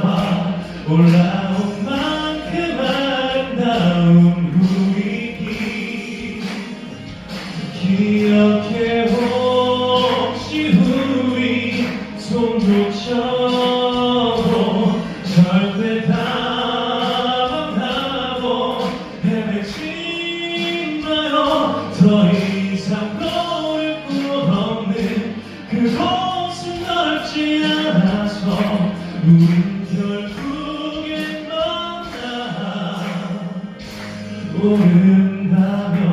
나와 올라온 만큼 아름다운 후위기 기억해 혹시 후위 손조차도 절대 답답하고 헤매지 마요. 더 이상 거울 꿈 없는 그곳은 넓지 않아. 모른다면